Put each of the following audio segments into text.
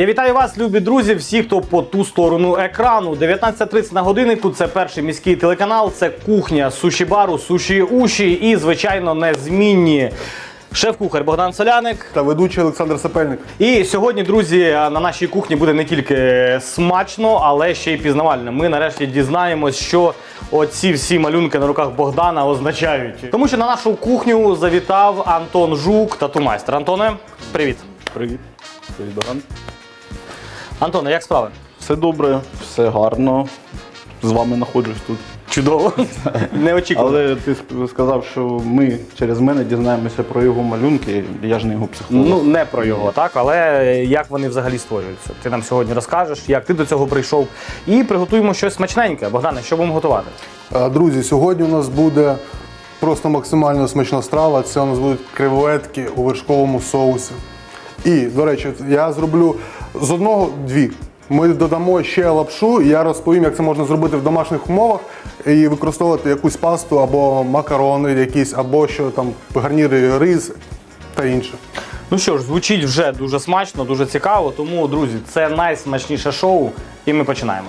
Я вітаю вас, любі друзі, всі, хто по ту сторону екрану. 19.30 на годиннику. Це перший міський телеканал. Це кухня суші-бару, суші уші і, звичайно, незмінні. Шеф-кухар Богдан Соляник. Та ведучий Олександр Сапельник. І сьогодні, друзі, на нашій кухні буде не тільки смачно, але ще й пізнавально. Ми нарешті дізнаємось, що оці всі малюнки на руках Богдана означають. Тому що на нашу кухню завітав Антон Жук, тату-майстер. Антоне, привіт. Привіт. Привіт, Богдан. Антоне, як справи? Все добре, все гарно. З вами знаходжусь тут. Чудово. Неочікувано. Але ти сказав, що ми через мене дізнаємося про його малюнки. Я ж не його психолог. Ну, не про його, так, але як вони взагалі створюються. Ти нам сьогодні розкажеш, як ти до цього прийшов. І приготуємо щось смачненьке. Богдане, що будемо готувати? Друзі, сьогодні у нас буде просто максимально смачна страва. Це у нас будуть креветки у вершковому соусі. І, до речі, я зроблю з одного дві. Ми додамо ще лапшу, і я розповім, як це можна зробити в домашніх умовах і використовувати якусь пасту або макарони якісь, або що там гарніри, рис та інше. Ну що ж, звучить вже дуже смачно, дуже цікаво. Тому, друзі, це найсмачніше шоу, і ми починаємо.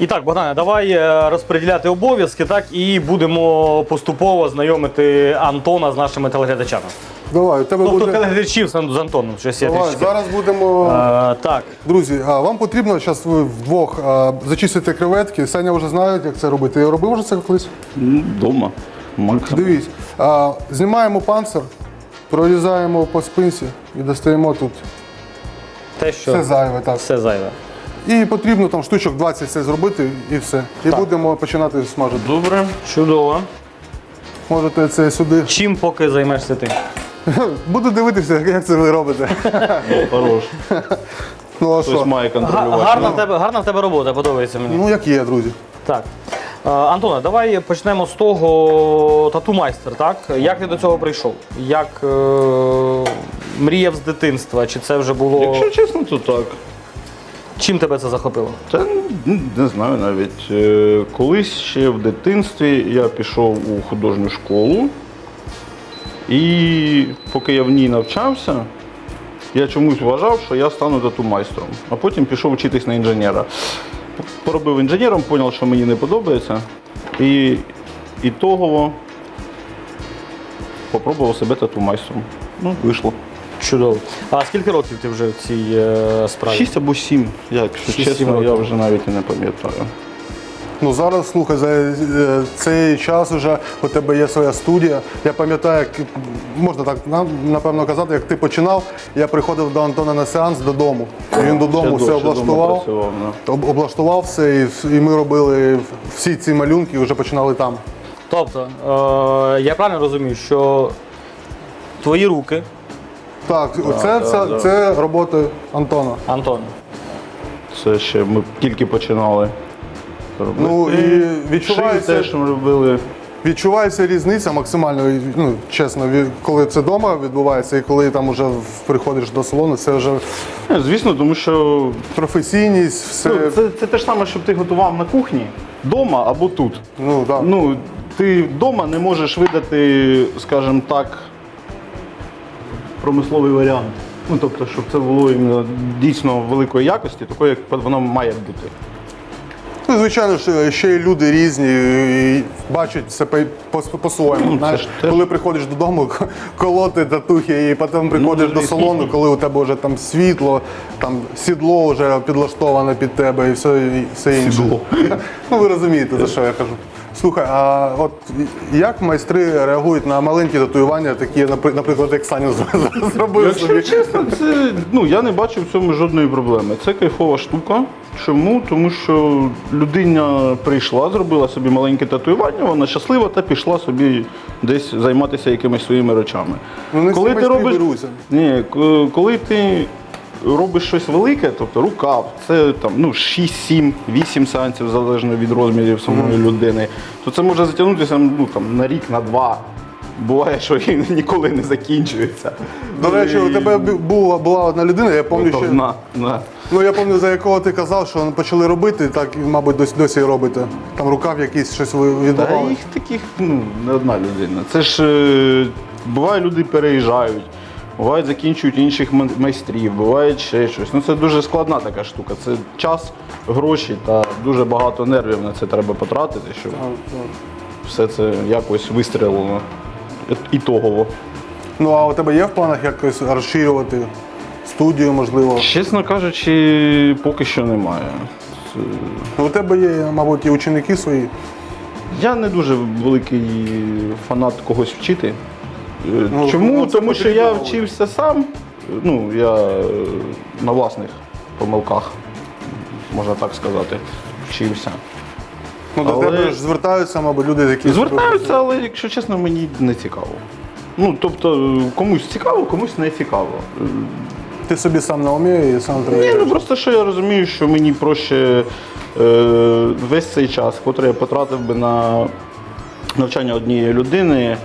І так, Богдане, давай е, розподіляти обов'язки, так, і будемо поступово знайомити Антона з нашими телеглядачами. Давай, у тебе Тобто буде. телеглядачів з з Антоном. Щось я Давай, трішки. зараз будемо. Е, так, Друзі, а вам потрібно зараз ви вдвох а, зачистити креветки. Саня вже знає, як це робити. Я робив вже це колись. Ну, Дома. Максимум. Дивись, а, знімаємо панцир, прорізаємо по спинці і достаємо тут те, що все зайве. Так. все зайве. І потрібно там штучок 20 це зробити і все. І Так. будемо починати смажити. Добре, чудово. Можете це сюди. Чим поки займешся ти? Буду дивитися, як це ви робите. Хорош. Ну а Хтось що? має контролювати. гарна, в тебе, гарна в тебе робота, подобається мені. Ну як є, друзі. Так. Е, Антоне, давай почнемо з того тату-майстер, так? Як ти до цього прийшов? Як е, мріяв з дитинства? Чи це вже було. Якщо чесно, то так. Чим тебе це захопило? Та ну, не знаю навіть. Е, Колись ще в дитинстві я пішов у художню школу. І поки я в ній навчався, я чомусь вважав, що я стану тату-майстром. А потім пішов вчитись на інженера. Поробив інженером, зрозумів, що мені не подобається. І ітогово попробував себе тату-майстром. Ну, вийшло. Чудово. А скільки років ти вже в цій е, справі? Шість або сім, якщо Шість-сім чесно, я років. вже навіть і не пам'ятаю. Ну зараз слухай, за е, цей час вже у тебе є своя студія. Я пам'ятаю, як можна так напевно казати, як ти починав. Я приходив до Антона на сеанс додому. І Він додому Ще все ще облаштував. працював, да. Облаштував все, і, і ми робили всі ці малюнки, і вже починали там. Тобто, е, я правильно розумію, що твої руки, Так, це, да, це, да. це робота Антона. Антон, Це ще ми тільки починали робити. Ну і відчувається, теж ми робили. відчувається різниця максимально, ну чесно, коли це вдома відбувається, і коли там вже приходиш до салону, це вже Е, Звісно, тому що професійність, все. ну, це, це те ж саме, щоб ти готував на кухні, вдома або тут. Ну, так. Ну, ти вдома не можеш видати, скажімо так, промисловий варіант. Ну, тобто, щоб це було іменно дійсно великої якості, такої, як воно має бути. Ну, звичайно, що ще й люди різні і бачать це по- по- по-своєму. Ну, Знаєш, коли приходиш додому, колоти татухи, і потім приходиш це до салону, коли у тебе вже там світло, там сідло вже підлаштоване під тебе і все, і все інше. Сідло. Ну ви розумієте, за що я кажу. Слухай, а от як майстри реагують на маленькі татуювання, такі, наприклад, як Саня зробив собі? Чесно, це ну я не бачу в цьому жодної проблеми. Це кайфова штука. Чому? Тому що людина прийшла, зробила собі маленьке татуювання, вона щаслива та пішла собі десь займатися якимись своїми речами. Ну, всі коли ти робиш ні, коли ти робиш щось велике, тобто рукав, це там ну 6, 7, 8 сеансів залежно від розмірів самої людини, то це може затягнутися ну там на рік, на два. Буває, що він ніколи не закінчується. До речі, у тебе була, була одна людина, я пам'ятаю, що на, на. ну я пам'ятаю, за якого ти казав, що почали робити, так і, мабуть, досі досі робите. Там рукав якийсь щось ви- Та їх таких ну, не одна людина. Це ж е, буває, люди переїжджають. бувають закінчують інших майстрів, буває ще щось. Ну це дуже складна така штука. Це час, гроші та дуже багато нервів на це треба потратити, щоб все це якось вистрілило ітогово. Ну а у тебе є в планах якось розширювати студію, можливо? Чесно кажучи, поки що немає. Ну, у тебе є, мабуть, і ученики свої. Я не дуже великий фанат когось вчити. Е, Ну, Чому? ну, Тому що я вчився сам. Ну, я е, на власних помилках, можна так сказати, вчився. Ну, до Але- тебе ж звертаються, мабуть, люди, які Звертаються, але якщо чесно, мені не цікаво. Ну, тобто, комусь цікаво, комусь не цікаво. Ти собі сам на умі і сам Ні, ну просто що я розумію, що мені проще е, весь цей час, який я потратив би на навчання однієї людини,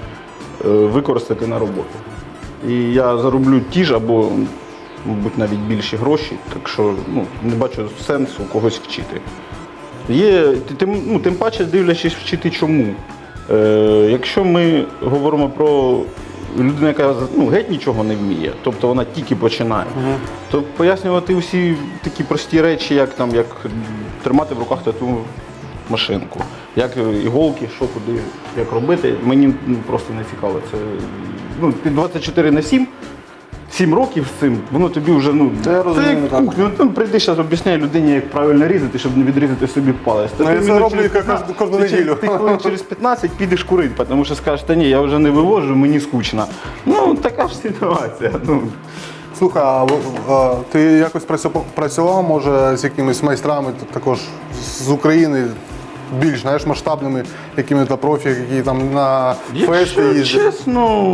е, використати на роботу. І я зароблю ті ж або, мабуть, навіть більші гроші, так що ну, не бачу сенсу когось вчити. Є, тим, ну, тим паче дивлячись вчити чому. Е, якщо ми говоримо про людину, яка ну, геть нічого не вміє, тобто вона тільки починає, то пояснювати всі такі прості речі, як там, як тримати в руках тату машинку, як іголки, що куди, як робити, мені ну, просто не цікаво. Це ну, 24 на 7. Сім років з цим, воно тобі вже ну Та я розумію, як так. кухня. Ну там прийди зараз об'ясняй людині, як правильно різати, щоб не відрізати собі палець. Та Ну, ти я це минут роблю через кожну- 15 кожну ти неділю. Ти хвилин через 15 підеш курити, тому що скажеш, та ні, я вже не вивожу, мені скучно. Ну така ж ситуація. Ну Слухай, а, в- а ти якось працю- працював, може, з якимись майстрами т- також з України, більш знаєш, масштабними якими-то профі, які там на фести їздять? чесно,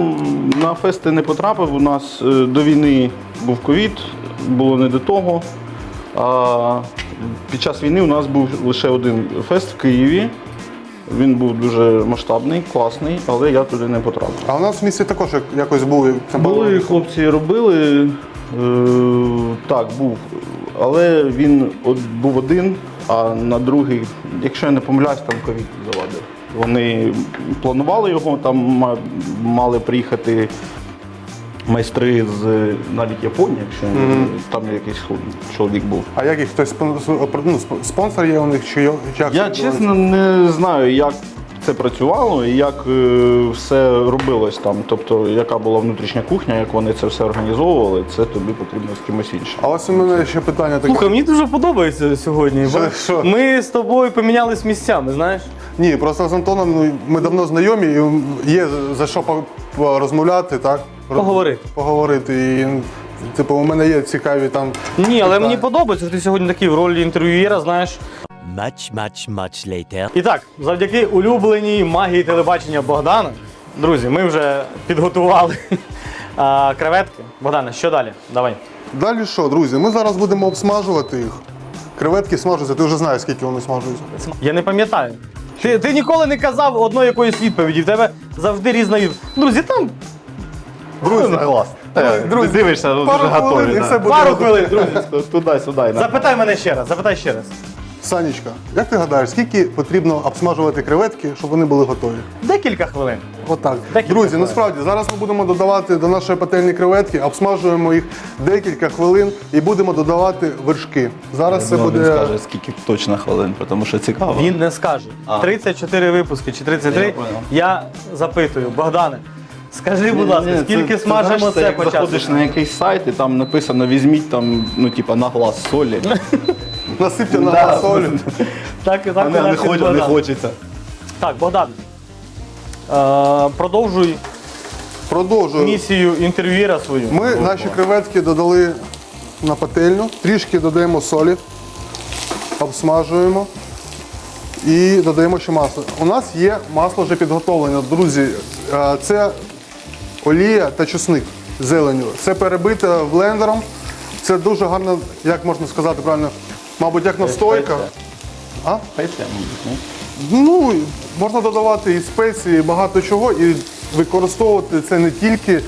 на фести не потрапив. У нас е, до війни був ковід, було не до того. А під час війни у нас був лише один фест в Києві. Він був дуже масштабний, класний, але я туди не потрапив. А у нас в місті також якось був. Були хлопці робили. Е, так, був. Але він от, був один, а на другий, якщо я не помиляюсь, там ковід завадив. Вони планували його, там мали приїхати майстри з навіть Японії, якщо я не- там якийсь чоловік був. А як їх хтось ну, спонсор є у них чи як Я чесно не знаю, як це працювало і як е, все робилось там. Тобто, яка була внутрішня кухня, як вони це все організовували, це тобі потрібно з кимось іншим. А ось у мене ще питання таке. Слухай, мені дуже подобається сьогодні. бо Що- що? Ми з тобою помінялись місцями, знаєш? Ні, просто з Антоном ну, ми давно знайомі, і є за що порозмовляти, так? Поговорити. Поговорити. І, типу, у мене є цікаві там. Ні, але питання. мені подобається, що ти сьогодні такий в ролі інтерв'юєра, знаєш. Much, much, much later. І так, завдяки улюбленій магії телебачення Богдана, друзі, ми вже підготували а, креветки. Богдане, що далі? Давай. Далі що, друзі? Ми зараз будемо обсмажувати їх. Креветки смажуються, ти вже знаєш, скільки вони смажуються. Я не пам'ятаю. Ти, ти ніколи не казав одної якоїсь відповіді, в тебе завжди різна відповідь. Друзі, там Друзі, друзі, дивишся, ну, пару дуже хвилин готові. і все буде. пару хвилин, друзі. Туди-сюди. Запитай мене ще раз, запитай ще раз. Санечка, як ти гадаєш, скільки потрібно обсмажувати креветки, щоб вони були готові? Декілька хвилин. Отак. Декілька Друзі, хвилин. насправді зараз ми будемо додавати до нашої пательні креветки, обсмажуємо їх декілька хвилин і будемо додавати вершки. Зараз це Ну, буде. Він скаже, скільки точно хвилин, тому що цікаво. Він не скаже. 34 випуски чи 33. Я. Я запитую, Богдане, скажи, будь ласка, ні, скільки це- смажимо це по часу? Заходиш на якийсь сайт і там написано візьміть там, ну типа на глаз солі. Насипте на Да. Так, так, А не, не, хоче- не хочеться. Так, Богдан. Е, продовжуй Продовжую. місію інтерв'юєра свою. Ми наші креветки додали на пательню, трішки додаємо солі, обсмажуємо і додаємо ще масло. У нас є масло вже підготовлене, друзі. Е, Це олія та чесник з зеленю. Це перебите блендером. Це дуже гарно, як можна сказати правильно, мабуть, як настойка. А? Мабуть, Ну, можна додавати і спеції, і багато чого, і використовувати це не тільки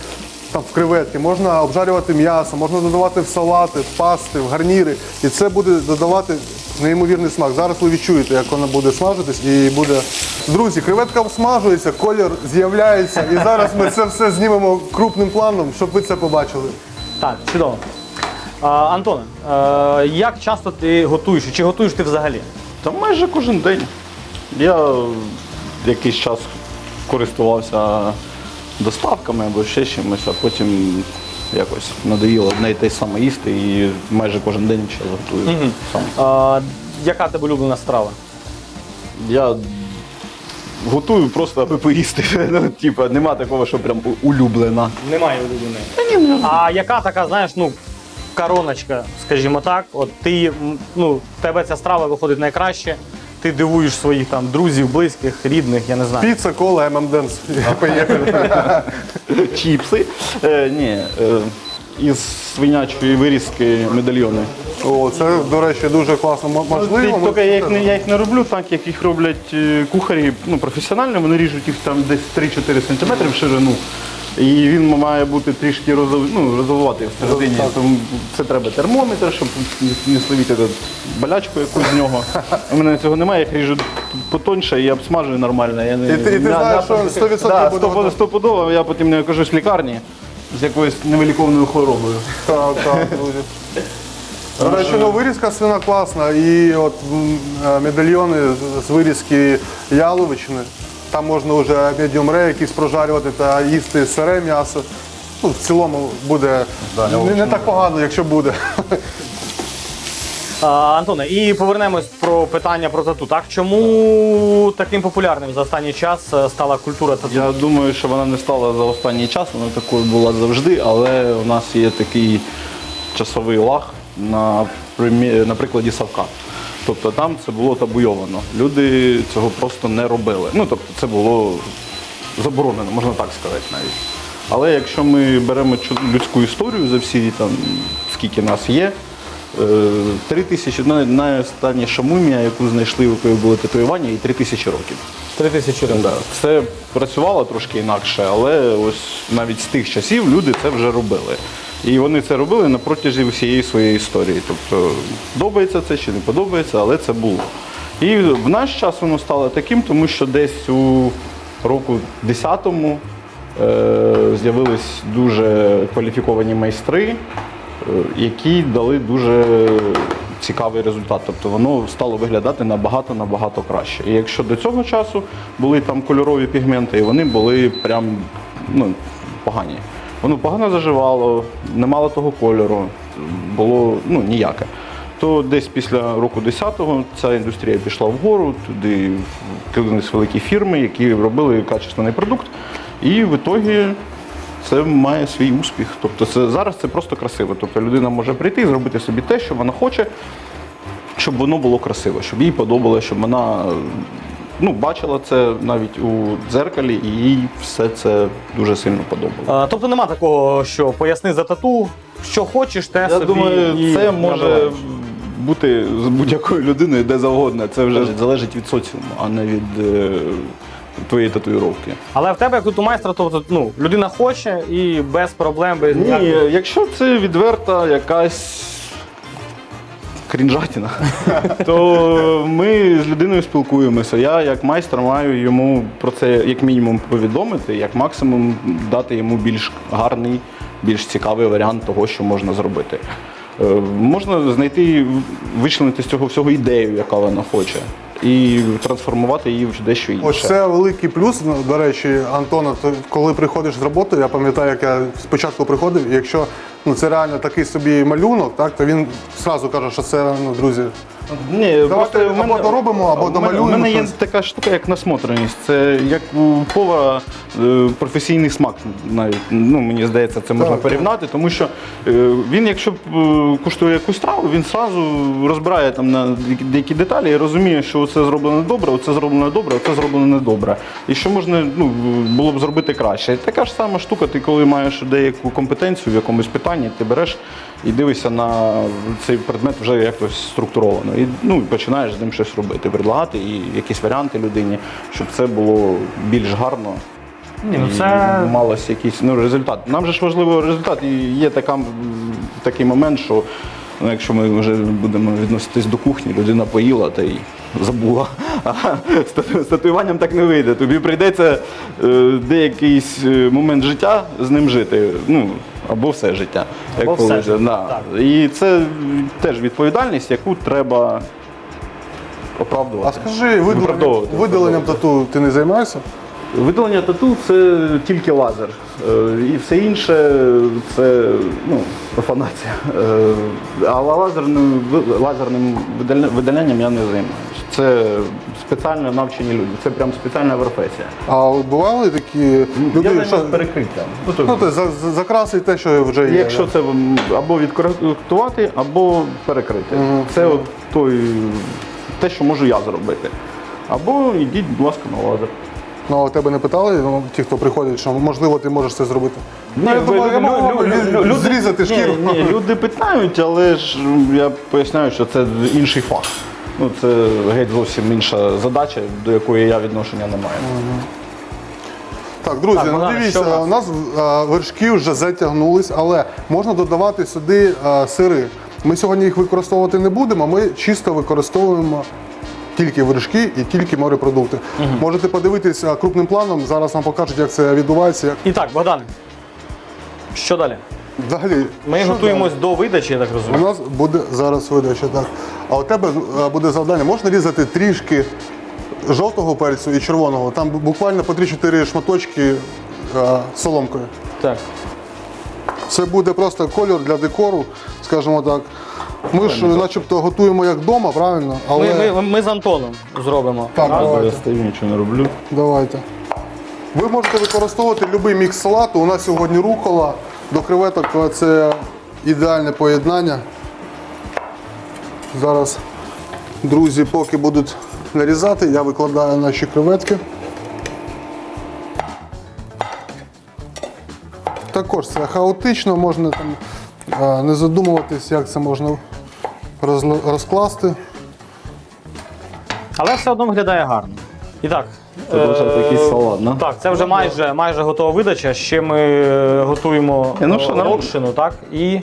там, в креветки, можна обжарювати м'ясо, можна додавати в салати, в пасти, в гарніри. І це буде додавати неймовірний смак. Зараз ви відчуєте, як вона буде смажитись і буде. Друзі, креветка обсмажується, колір з'являється. І зараз ми це все знімемо крупним планом, щоб ви це побачили. Так, чудово. Антоне, е, як часто ти готуєш? Чи готуєш ти взагалі? Та майже кожен день. Я якийсь час користувався доставками або ще чимось, а потім якось надоїло одне і те саме їсти і майже кожен день ще готую сам. А, яка тебе улюблена страва? Я готую просто аби поїсти. Ну, типа, нема такого, що прям у- улюблена. Немає улюбленої. А яка така, знаєш, ну, короночка, скажімо так, от ти, ну, в тебе ця страва виходить найкраще, ти дивуєш своїх там друзів, близьких, рідних, я не знаю. Піца, кола, ММДенс. Поїхали. Чіпси. Е, ні, е, із свинячої вирізки медальйони. О, це, до речі, дуже класно. Можливо, ми- Тільки я їх, не, я їх не роблю так, як їх роблять е, кухарі ну, професіонально. Вони ріжуть їх там десь 3-4 см в ширину. І він має бути трішки розов, ну, розовувати всередині. Тому це треба термометр, щоб не- словити болячку якусь з нього. У мене цього немає, я їх ріжу потоньше і обсмажую нормально. Я не, І ти- і ти на- знаєш, на- що 100% да, буде готово. стопудово, я потім не окажусь в лікарні з якоюсь невиліковною хворобою. Так, так, друзі. Речі, ну вирізка свина класна. І от е, медальйони з вирізки яловичини. Там можна вже медіум ре якісь прожарювати та їсти сире м'ясо. Ну, в цілому буде не, не так погано, якщо буде. А, Антоне, і повернемось про питання про тату. Так, чому таким популярним за останній час е, стала культура тату? Я думаю, що вона не стала за останній час, вона такою була завжди, але у нас є такий часовий лаг на, примі- на прикладі Савка. Тобто там це було табуйовано. Люди цього просто не робили. Ну, тобто це було заборонено, можна так сказати навіть. Але якщо ми беремо людську історію за всі там, скільки нас є, е, три тисячі, най- найостанніша мумія, яку знайшли, у якої були татуювання, і три тисячі років. Три тисячі років. Да. Це працювало трошки інакше, але ось навіть з тих часів люди це вже робили. І вони це робили на протязі всієї своєї історії. Тобто подобається це чи не подобається, але це було. І в наш час воно стало таким, тому що десь у року 10-му е, з'явились дуже кваліфіковані майстри, е, які дали дуже цікавий результат. Тобто воно стало виглядати набагато набагато краще. І якщо до цього часу були там кольорові пігменти, і вони були прям ну, погані. Воно погано заживало, не мало того кольору, було ну, ніяке. То десь після року 10-го ця індустрія пішла вгору, туди кинулись великі фірми, які робили качественний продукт. І в ітогі це має свій успіх. Тобто це зараз це просто красиво. Тобто людина може прийти і зробити собі те, що вона хоче, щоб воно було красиво, щоб їй подобалося, щоб вона ну, бачила це навіть у дзеркалі, і їй все це дуже сильно подобалося. Тобто нема такого, що поясни за тату, що хочеш, те Я собі. думаю, і це може набиваєш. бути з будь-якою людиною де завгодно. Це вже залежить від соціуму, а не від е, твоєї татуїровки. Але в тебе, як тут у майстра, тобто ну, людина хоче і без проблем, без Ні, ніяких- якщо це відверта якась крінжатіна, то ми з людиною спілкуємося. Я як майстер маю йому про це як мінімум повідомити, як максимум дати йому більш гарний, більш цікавий варіант того, що можна зробити. Е, Можна знайти, вичленити з цього всього ідею, яка вона хоче, і трансформувати її в дещо інше. Ось це великий плюс. Ну, До речі, Антона, коли приходиш з роботи, я пам'ятаю, як я спочатку приходив, і якщо ну, це реально такий собі малюнок, так, то він одразу каже, що це, ну, друзі, Ні, просто в або доробимо, або мене- домалюємо У мене є щось. така штука, як насмотреність. Це як у повара е, професійний смак. Навіть ну мені здається, це можна Так, порівняти, тому що е, він, якщо е, куштує якусь страву, він зразу розбирає там на деякі- деякі деталі і розуміє, що це зроблено добре, оце зроблено добре, оце зроблено недобре. І що можна ну, було б зробити краще. Така ж сама штука, ти коли маєш деяку компетенцію в якомусь питанні, ти береш і дивишся на цей предмет вже якось структуровано. І ну, починаєш з ним щось робити, предлагати і якісь варіанти людині, щоб це було більш гарно. Ні, ну і це- малось якийсь ну, результат. Нам же ж важливо результат. І є така, такий момент, що Ну, якщо ми вже будемо відноситись до кухні, людина поїла та й забула. А з татуюванням так не вийде. Тобі прийдеться е, деякий е, момент життя з ним жити. Ну, або все життя. Як Або все коли, життя, да. так. І це теж відповідальність, яку треба оправдувати. А скажи, видаленням, видаленням тату ти не займаєшся? Видалення тату це тільки лазер. Е, І все інше це ну, профанація. Е, Але лазерним, лазерним видаля- видалянням я не займаюся. Це спеціально навчені люди. Це прям спеціальна професія. А от бували такі я люди, займаюся що перекриттям. Ну, ну, ти за- за- закрасить те, що вже є. Якщо це м, або відкоректувати, або перекрити. Це от той, те, що можу я зробити. Або йдіть, будь ласка, на лазер. Ну, а тебе не питали, ну, ті, хто приходять, що можливо ти можеш це зробити? Ні, Ну, я ви- думаю, лю- можу лю- лю- лю- люди- зрізати шкіру. Ні, ні, люди питають, але ж я поясняю, що це інший фах. Ну, це геть зовсім інша задача, до якої я відношення не маю. Так, друзі, Так, ну Богдане, дивіться, що у у нас а, вершки вже затягнулись, але можна додавати сюди а, сири. Ми сьогодні їх використовувати не будемо, ми чисто використовуємо тільки вершки і тільки морепродукти. Можете подивитися крупним планом, зараз нам покажуть, як це відбувається. І так, Богдан, що далі? Далі, Ми що готуємось до видачі, я так далі? У нас буде зараз видача, так. А у тебе а, буде завдання, можна різати трішки жовтого перцю і червоного. Там буквально по 3-4 шматочки а, соломкою. Так. Це буде просто кольор для декору, скажімо так. Ми ж начебто готуємо як вдома, правильно? Але Ми, ми, ми з Антоном зробимо. так, Я давайте. стою, нічого не роблю. давайте. Ви можете використовувати будь-який мікс салату. У нас сьогодні рукола. До креветок це ідеальне поєднання. Зараз друзі, поки будуть нарізати, я викладаю наші креветки. Також це хаотично, можна там не задумуватись, як це можна розкласти. Але все одно виглядає гарно. І так. Це лише е, якийсь салат, да? Так, це вже майже, майже готова видача. Ще ми е, готуємо Е, ну що, е, нормально. локшину, так? І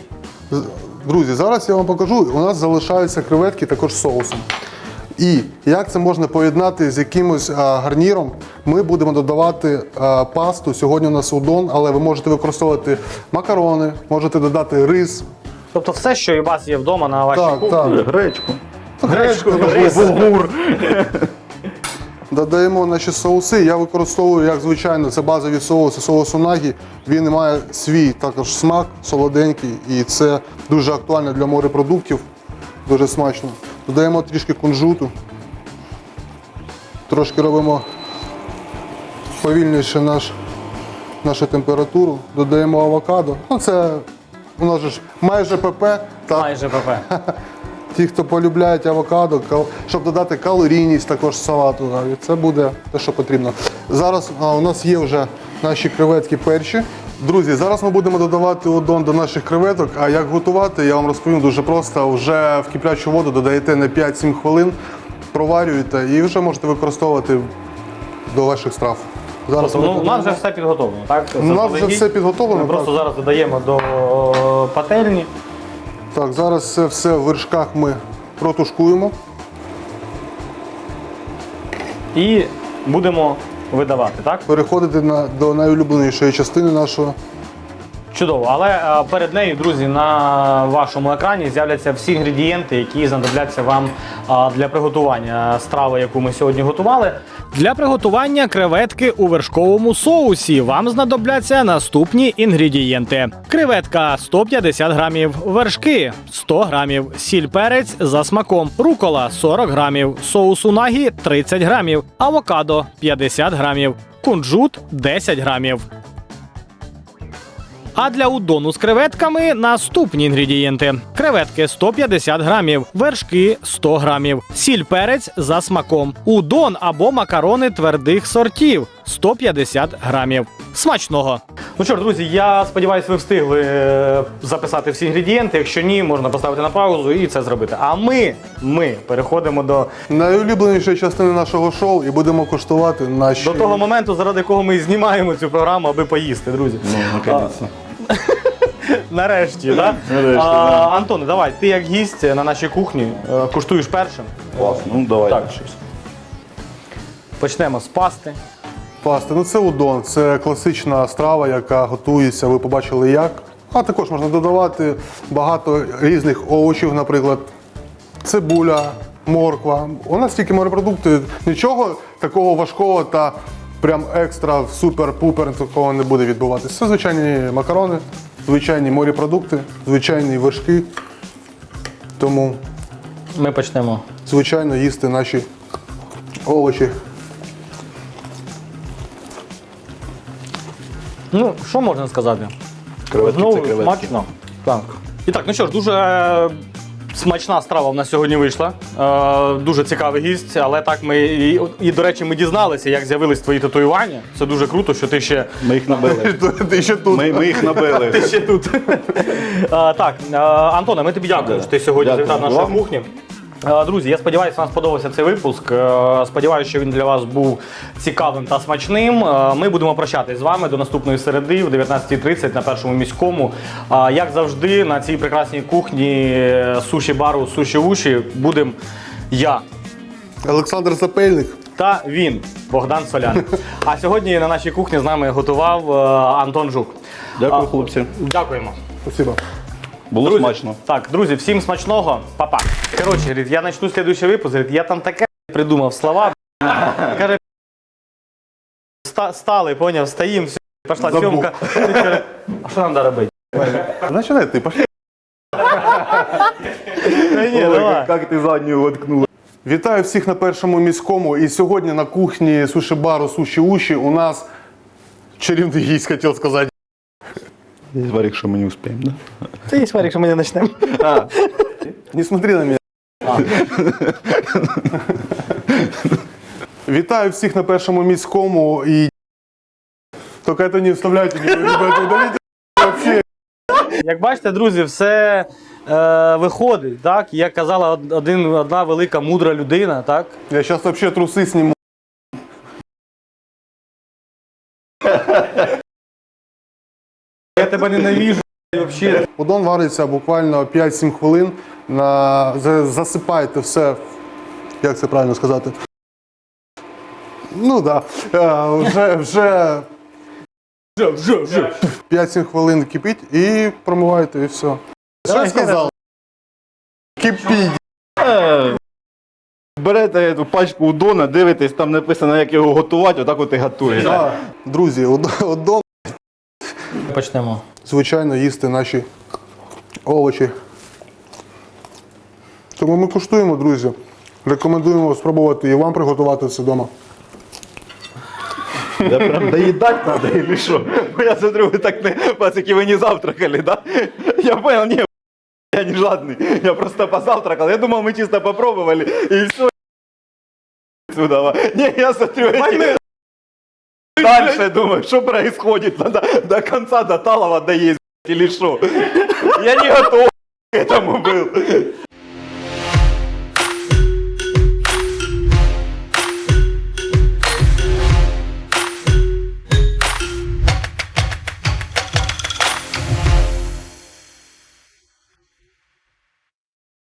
З- Друзі, зараз я вам покажу. У нас залишаються креветки також з соусом. І як це можна поєднати з якимось а, гарніром? Ми будемо додавати а, пасту. Сьогодні у нас удон, але ви можете використовувати макарони, можете додати рис. тобто все, що і у вас є вдома на вашій Так, кухні. так. Гречку. Гречку, рис. Булгур. Додаємо наші соуси. Я використовую, як звичайно, це базові соуси, соус унагі. Він має свій також смак, солоденький, і це дуже актуально для морепродуктів. Дуже смачно. Додаємо трішки кунжуту. Трошки робимо повільніше наш, нашу температуру. Додаємо авокадо. Ну, це у нас ж майже ПП. Так? Майже ПП. Ті, хто полюбляють авокадо, щоб додати калорійність також салату, це буде те, що потрібно. Зараз у нас є вже наші креветки перші. Друзі, зараз ми будемо додавати удон до наших креветок. А як готувати, я вам розповім дуже просто. Вже в киплячу воду додаєте на 5-7 хвилин, проварюєте і вже можете використовувати до ваших страв. Зараз Тобто, ну, у нас вже все підготовлено, так? У нас вже все підготовлено, Ми просто зараз додаємо до о, пательні. Так, зараз це все в вершках ми протушкуємо. і будемо видавати, так? Переходити на, до найулюбленішої частини нашого. Чудово, але е, перед нею, друзі, на вашому екрані з'являться всі інгредієнти, які знадобляться вам для приготування страви, яку ми сьогодні готували. Для приготування креветки у вершковому соусі. Вам знадобляться наступні інгредієнти: креветка 150 грамів, вершки 100 грамів, сіль перець за смаком, рукола 40 грамів, соус унагі 30 грамів, авокадо 50 грамів, кунжут 10 грамів. А для удону з креветками наступні інгредієнти: креветки 150 грамів, вершки 100 грамів, сіль перець за смаком, удон або макарони твердих сортів 150 грамів. Смачного! Ну що ж, друзі, я сподіваюся, ви встигли е, записати всі інгредієнти. Якщо ні, можна поставити на паузу і це зробити. А ми, ми переходимо до, Найулюбленішої частини нашого шоу і будемо коштувати наші. до того моменту, заради якого ми знімаємо цю програму, аби поїсти, друзі. Ну, наконець. Нарешті, да? Нарешті, а, да. Антоне, давай, ти як гість на нашій кухні е, куштуєш першим. Класно, ну давай. Так. Почнемо з пасти. Пасти, ну це удон, це класична страва, яка готується, ви побачили як. А також можна додавати багато різних овочів, наприклад, цибуля, морква. У нас тільки морепродукти, нічого такого важкого та прям екстра супер-пупер такого не буде відбуватися. Це звичайні макарони, звичайні морепродукти, звичайні вершки. Тому, Ми почнемо. звичайно, їсти наші овочі. Ну, що можна сказати? Креветки Знову це креветки. смачно. Так. І так, ну що ж, дуже е, смачна страва в нас сьогодні вийшла. Е, дуже цікавий гість, але так ми і, і, до речі, ми дізналися, як з'явились твої татуювання. Це дуже круто, що ти ще Ми їх набили. Ти ще тут. Ми, ми їх набили. Ти ще тут. Е, так, е, Антоне, ми тобі дякуємо, що ти сьогодні Дякую завітав наша нашу вам. кухню. А, Друзі, я сподіваюся, вам сподобався цей випуск. Е, Сподіваюся, що він для вас був цікавим та смачним. Е, Ми будемо прощатись з вами до наступної середи в 19.30 на першому міському. Як завжди, на цій прекрасній кухні е, суші бару суші уші будемо я Олександр Запельник. та він, Богдан Солян. А сьогодні на нашій кухні з нами готував е, Антон Жук. Дякую, хлопці. Дякуємо. Спасибо. Було Друзі, смачно. Так, друзі, всім смачного. Па-па. Коротше, говорить, я начну следующий випуск. говорить, Я там таке придумав слова. Каже, «Ста- стали, поняв, стоїм, все, пішла Забув. зйомка. А що нам треба робити? Начинай ти, пошли. Та ні, давай. як ти задню воткнув. Вітаю всіх на першому міському. І сьогодні на кухні суші-бару Суші Уші у нас чарівний гість, хотів сказати. Десь варік, що ми не успіємо, да? Це є сварік, що ми не почнемо. Не смотри на мене. Вітаю всіх на першому міському і. Тільки это не вставляйте, не ребята, вообще. Як бачите, друзі, все е, виходить, так? Як казала од- один, одна велика мудра людина, так? Я зараз вообще труси сниму. Тебе ненавижу. Вообще. Удон вариться буквально 5-7 хвилин. На... за- Засипаєте все. Як це правильно сказати? Ну так. Да. Е, Вже, вже Вже, вже, вже. 5-7 хвилин кипить і промиваєте і все. Що я сказав? Кипіть. Берете ту пачку удона, дивитесь, там написано, як його готувати, отак от і готуєте. Да. Друзі, уд- удон, Почнемо. звичайно, їсти наші овочі. Тому ми куштуємо, друзі. Рекомендуємо спробувати і вам приготувати це вдома. Да прям доїдати треба, или що? Бо я смотрю, ви так не, пацики, ви не завтракали, да? Я понял, ні, я не жадный. Я просто позавтракал. Я думал, мы чисто попробовали, и все. Сюда. Не, я смотрю, эти... Дальше думаю, что происходит? Надо до конца до Талова доесть, или что? Я не готов к этому был.